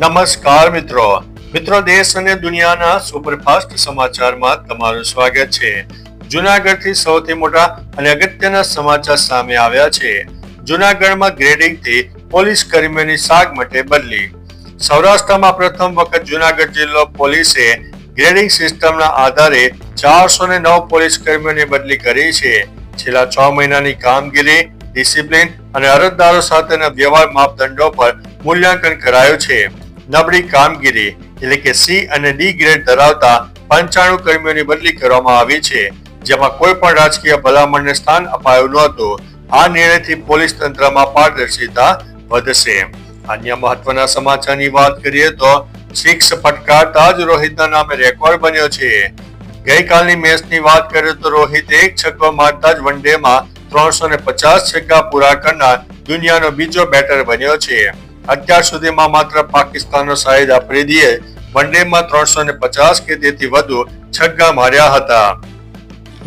નમસ્કાર મિત્રો. મિત્રો, દેશ અને દુનિયાના સુપરફાસ્ટ સમાચારમાં તમારું સ્વાગત છે. જુનાગઢથી સૌથી મોટા અને અગત્યના સમાચાર સામે આવ્યા છે. જુનાગઢમાં ગ્રેડિંગથી પોલીસ કર્મીઓની સાગ માટે બદલી. સૌરાષ્ટ્રમાં પ્રથમ વખત જુનાગઢ જિલ્લો પોલીસે ગ્રેડિંગ સિસ્ટમના આધારે ચારસો ને નવ પોલીસ કર્મીઓની બદલી કરી છે. છેલ્લા છ મહિનાની કામગીરી, ડિસિપ્લિન અને અરજદારો સાથેના વ્યવહાર માપદંડો પર મૂલ્યાંકન કરાયું છે. નબળી કામગીરી એટલે કે સી અને ડી ગ્રેડ ધરાવતા પંચાણું કર્મીઓની બદલી કરવામાં આવી છે. જેમાં કોઈ પણ રાજકીય ભલામણને સ્થાન અપાયું નહોતું આ નિર્ણયથી પોલીસ તંત્રમાં પારદર્શિતા વધશે. અન્ય મહત્વના સમાચારની વાત કરીએ તો સિક્સ ફટકારતા જ રોહિતના નામે રેકોર્ડ બન્યો છે. ગઈકાલની મેચની વાત કરીએ તો રોહિત એક છક્કો મારતા જ વન ડેમાં ત્રણસો ને પચાસ છક્કા પૂરા કરનાર દુનિયાનો બીજો બેટર બન્યો છે. અત્યાર સુધીમાં માત્ર પાકિસ્તાનનો શાહિદ આફ્રિદીએ વનડેમાં ત્રણસો ને પચાસ કે તેથી વધુ છગ્ગા માર્યા હતા.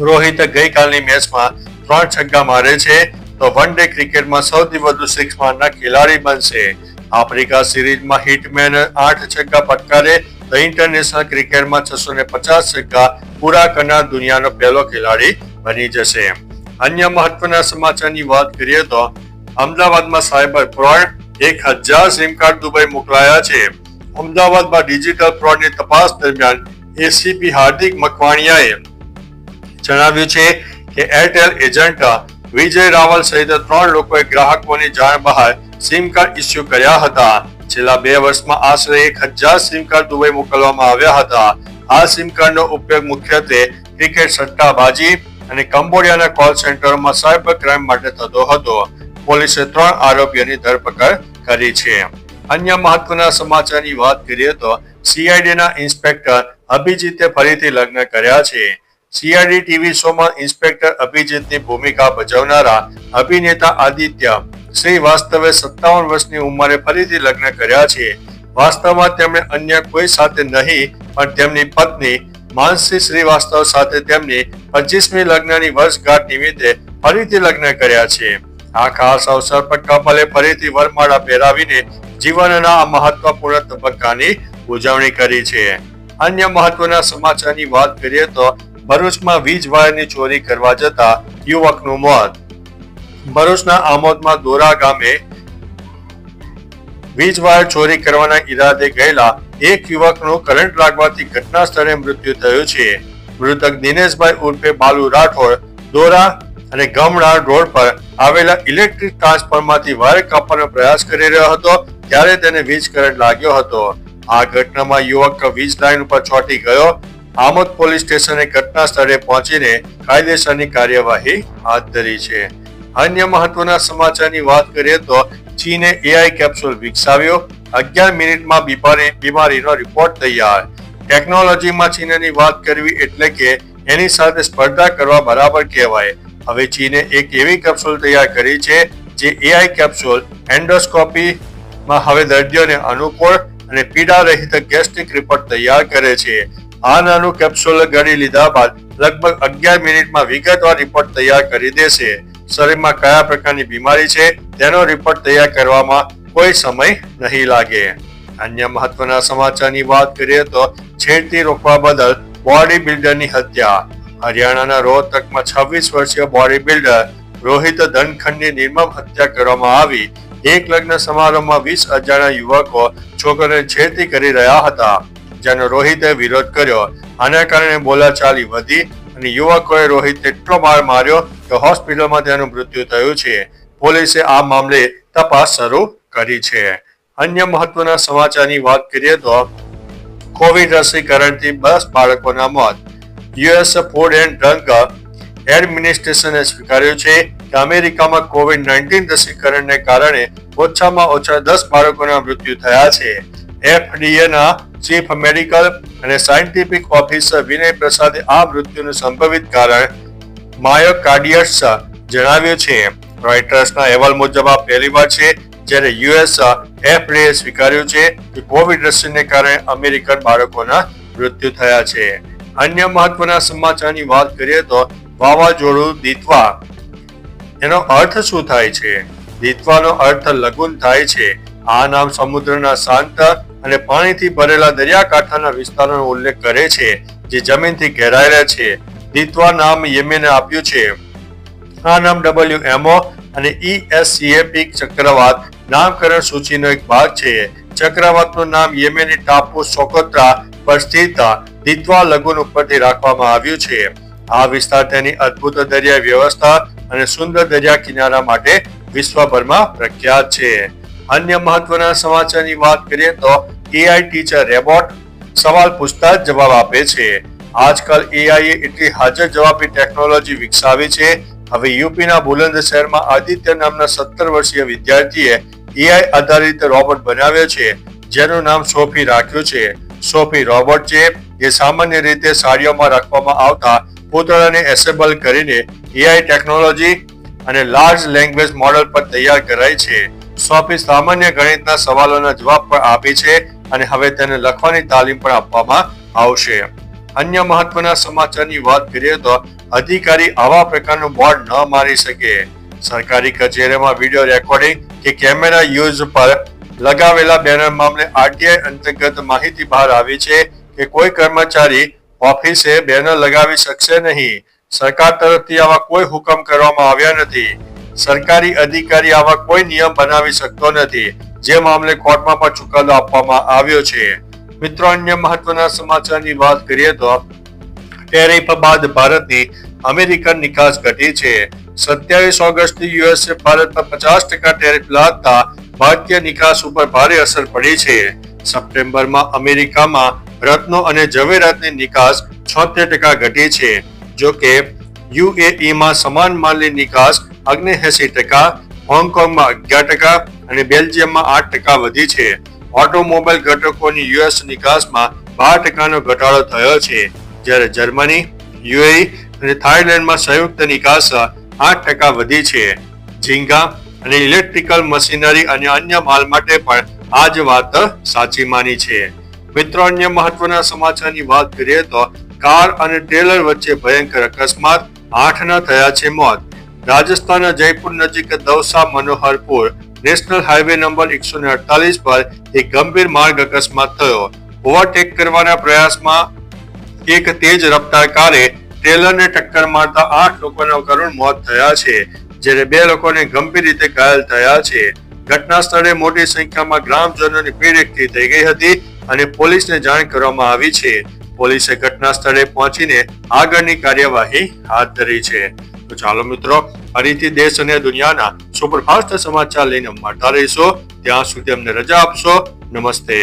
રોહિત ગઈકાલની મેચમાં ત્રણ છગ્ગા મારે છે, તો વનડે ક્રિકેટમાં સૌથી વધુ સિક્સ મારના ખેલાડી બનશે. આફ્રિકા સિરીઝમાં હિટમેન આઠ છગ્ગા ફટકારે તો ઇન્ટરનેશનલ ક્રિકેટમાં છસો ને પચાસ છગ્ગા પૂરા કરનાર દુનિયાનો પહેલો ખેલાડી બની જશે. અન્ય મહત્વના સમાચારની વાત કરીએ તો, અમદાવાદમાં સાયબર ફ્રોડ એક હજાર સિમ કાર્ડ દુબઈ મોકલાયા છે. અમદાવાદમાં ડિજિટલ ફ્રોડની તપાસ દરમિયાન એસીપી હાર્દિક મકવાણિયાએ જણાવ્યું છે કે એરટેલ એજન્ટ વિજય રાવલ સહિત ત્રણ લોકોએ ગ્રાહકોની જાણ બહાર સિમ કાર્ડ ઇસ્યુ કર્યા હતા. છેલ્લા બે વર્ષમાં આશરે એક હજાર સિમ કાર્ડ દુબઈ મોકલવામાં આવ્યા હતા. આ સિમ કાર્ડનો ઉપયોગ મુખ્યત્વે ક્રિકેટ સટ્ટાબાજી અને કંબોડિયાના કોલ સેન્ટરોમાં સાયબર ક્રાઇમ માટે થતો હતો. પોલીસે ત્રણ આરોપીઓની ધરપકડ કરી છે. અન્ય મહત્વના સમાચારની વાત કરીએ તો સીઆઈડીના ઇન્સ્પેક્ટર અભિજીતે ફરીથી લગ્ન કર્યા છે. સીઆઈડી ટીવી શોમાં ઇન્સ્પેક્ટર અભિજીતની ભૂમિકા ભજવનારા અભિનેતા આદિત્ય શ્રીવાસ્તવે સત્તાવન વર્ષની ઉંમરે ફરીથી લગ્ન કર્યા છે. વાસ્તવમાં તેમણે અન્ય કોઈ સાથે નહીં, પણ તેમની પત્ની માનસી શ્રીવાસ્તવ સાથે તેમની પચીસમી લગ્નની વર્ષગાંઠ નિમિત્તે ફરીથી લગ્ન કર્યા છે. આ ખાસ અવસર પર કપલે ફરીથી વરમાળા પહેરાવીને જીવનના મહત્વપૂર્ણ તબક્કાની ઉજવણી કરી છે. અન્ય મહત્વના સમાચારની વાત કરીએ તો ભરૂચમાં વીજ વાયરની ચોરી કરવા જતા યુવકનું મોત. ભરૂચના આમોદમાં દોરા ગામે વીજ વાયર ચોરી કરવાના ઈરાદે ગયેલા એક યુવકનું કરંટ લાગવાથી ઘટના સ્થળે મૃત્યુ થયું છે. મૃતક દિનેશભાઈ ઉર્ફે બાલુ રાઠોડ દોરા અને ગમણા રોડ પર આવેલા ઇલેક્ટ્રિક ટ્રાન્સફોર્મરથી વાયર કાપવાનો પ્રયાસ કરી રહ્યો હતો, ત્યારે તેને વીજ કરંટ લાગ્યો હતો. આ ઘટનામાં યુવક વીજ લાઇન ઉપર ચોંટી ગયો. આમોદ પોલીસ સ્ટેશને ઘટના સ્થળે પહોંચીને કાયદેસરની કાર્યવાહી હાથ ધરી છે. અન્ય મહત્વના સમાચારની વાત કરીએ તો ચીને એઆઈ કેપ્સ્યુલ વિકસાવ્યો. અગિયાર મિનિટમાં બીમારી બીમારીનો રિપોર્ટ તૈયાર. ટેકનોલોજીમાં ચીનની વાત કરવી એટલે કે એની સાથે સ્પર્ધા કરવા બરાબર કહેવાય. હવે ચીને એક એવી કેપ્સ્યુલ તૈયાર કરી છે, જે એઆઈ કેપ્સ્યુલ એન્ડોસ્કોપીમાં હવે દર્દીઓને અનુકૂળ અને પીડા રહિત ગેસ્ટ્રિક રિપોર્ટ તૈયાર કરે છે. આ નાનું કેપ્સ્યુલ ગળી લીધા બાદ લગભગ અગિયાર મિનિટમાં વિગતવાર રિપોર્ટ તૈયાર કરી દેશે. શરીરમાં કયા પ્રકારની બીમારી છે, તેનો રિપોર્ટ તૈયાર કરવામાં કોઈ સમય નહીં લાગે. અન્ય મહત્વના સમાચારની વાત કરીએ તો છેડતી રોકવા બદલ બોડી બિલ્ડરની હત્યા. હરિયાણાના રોહતકમાં છવ્વીસ વર્ષીય બોડી બિલ્ડર રોહિત ધનખંડની નિર્મમ હત્યા કરવામાં આવી. એક લગ્ન સમારોહમાં વીસ અજાણ્યા યુવકો છોકરોને છેતી કરી રહ્યા હતા, જેનો રોહિતે વિરોધ કર્યો. આના કારણે બોલાચાલી વધી અને યુવકોએ રોહિત એટલો માર માર્યો કે હોસ્પિટલમાં તેનું મૃત્યુ થયું છે. પોલીસે આ મામલે તપાસ શરૂ કરી છે. અન્ય મહત્વના સમાચારની વાત કરીએ તો કોવિડ રસીકરણથી દસ બાળકોના મોત. યુએસ ફૂડ એન્ડ ડ્રગ એડમિનિસ્ટ્રેશને સ્વીકાર્યું છે કે અમેરિકામાં કોવિડ નાઇન્ટીન રસીકરણને કારણે ઓછામાં ઓછા દસ બાળકોના મૃત્યુ થયા છે. એફડીએના ચીફ મેડિકલ અને સાયન્ટિફિક ઓફિસર વિનય પ્રસાદે આ મૃત્યુનું સંભવિત કારણ માયોકાર્ડિયસ જણાવ્યું છે. રોઇટર્સના અહેવાલ મુજબ આ પહેલીવાર છે જ્યારે યુએસ એફડીએ સ્વીકાર્યું છે કે કોવિડ રસીને કારણે અમેરિકન બાળકોના મૃત્યુ થયા છે. અન્ય મહત્વના સમાચારની વાત કરીએ તો વાવાઝોડું દીતવા. એનો અર્થ શું થાય છે? દીતવાનો અર્થ લઘુન થાય છે. આ નામ સમુદ્રના શાંત અને પાણીથી ભરેલા દરિયાકાંઠાના વિસ્તારોનો ઉલ્લેખ કરે છે, જે જમીનથી ઘેરાયેલા છે. દિત્વા નામ યમેને આપ્યું છે. આ નામ ડબલ્યુએમઓ અને E ઈએસસીએપી ચક્રવાત નામકરણ સૂચિનો એક ભાગ છે. ચક્રવાતનું નામ યેમેની ટાપુ સોકોત્રા પર સ્થિત દિત્વા લગુન ઉપરથી રાખવામાં આવ્યું છે. આ વિસ્તાર તેની અદ્ભુત દરિયા વ્યવસ્થા અને સુંદર દરિયા કિનારા માટે વિશ્વભરમાં પ્રખ્યાત છે. અન્ય મહત્વના સમાચારની વાત કરીએ તો એઆઈ ટીચર રેબોટ સવાલ પૂછતા જવાબ આપે છે. આજકાલ એઆઈ એટલી હાજર જવાબી ટેકનોલોજી વિકસાવી છે હવે યુપીના બુલંદ શહેરમાં આદિત્ય નામના સત્તર વર્ષીય વિદ્યાર્થીએ એઆઈ આધારિત રોબોટ બનાવ્યો છે, જેનું નામ સોફી રાખ્યું છે. સોફી રોબોટ છે જે સામાન્ય રીતે સાડીઓમાં રાખવામાં આવતા પૂતળાને એસેમ્બલ કરીને એઆઈ ટેકનોલોજી અને લાર્જ લેંગ્વેજ મોડલ પર તૈયાર કરાઈ છે. સોફી સામાન્ય ગણિતના સવાલોના જવાબ પણ આપે છે અને હવે તેને લખવાની તાલીમ પણ આપવામાં આવશે. અન્ય મહત્વના સમાચારની વાત કરીએ તો અધિકારી આવા પ્રકારનું બોર્ડ ન મારી શકે. સરકારી કચેરીમાં વીડિયો રેકોર્ડિંગ કે કેમેરા યુઝ પર લગાવેલા બેનર મામલે આરટીઆઈ અંતર્ગત માહિતી બહાર આવી છે કે કોઈ કર્મચારી ઓફિસે બેનર લગાવી શકશે નહીં. સરકાર તરફથી આવા કોઈ હુકમ કરવામાં આવ્યા નથી. સરકારી અધિકારી આવા કોઈ નિયમ બનાવી શકતો નથી, જે મામલે કોર્ટમાં પણ ચુકાદો આપવામાં આવ્યો છે. મિત્રો, અન્ય મહત્વના સમાચારની વાત કરીએ તો ટેરિફ બાદ ભારતની અમેરિકન નિકાસ ઘટી છે. સત્યાવીસ ઓગસ્ટથી યુએસએ ભારત પર પચાસ ટકા ટેરિફ લાદતા ભારતીય નિકાસ ઉપર ભારે અસર પડી છે. સપ્ટેમ્બરમાં અમેરિકામાં રત્નો અને ઝવેરાતની નિકાસ છોતેર ટકા ઘટી છે. જો કે યુએઈમાં સમાન માલની નિકાસ અગ્નેએસી ટકા, હોંગકોંગમાં અગિયાર ટકા અને બેલ્જિયમમાં આઠ ટકા વધી છે. ઓટોમોબાઈલ ઘટકોની યુએસ નિકાસમાં બાર ટકાનો ઘટાડો થયો છે. જ્યારે જર્મની, યુએઈ અને થાઇલેન્ડમાં સંયુક્ત નિકાસ આઠ ટકા વધી છે. ઝીંગા અને ઇલેક્ટ્રિકલ મશીનરી અને અન્ય માલ માટે પણ આ જ વાત સાચી માની છે. મિત્રો, અન્ય મહત્વના સમાચારની વાત કરીએ તો કાર અને ટ્રેલર વચ્ચે ભયંકર અકસ્માત આઠના થયા છે મોત. રાજસ્થાનના જયપુર નજીક Dausa Manoharpur national highway number એકસો અડતાલીસ પર એક ગંભીર માર્ગ અકસ્માત થયો. ઓવરટેક કરવાના પ્રયાસમાં એક તેજ રફતાર કારે ટ્રેલરને ટક્કર મારતા આઠ લોકોના કરુણ મોત થયા છે, જ્યારે બે લોકોને ગંભીર રીતે ઘાયલ થયા છે. ઘટના સ્થળે મોટી સંખ્યામાં ગ્રામજનોની ભીડ એકઠી થઈ ગઈ હતી અને પોલીસને જાણ કરવામાં આવી છે. પોલીસે ઘટના સ્થળે પહોંચીને આગળની કાર્યવાહી હાથ ધરી છે. તો ચાલો મિત્રો, ફરીથી દેશ અને દુનિયાના સુપરફાસ્ટ સમાચાર લઈને મળતા રહીશો. ત્યાં સુધી અમને રજા આપશો. નમસ્તે.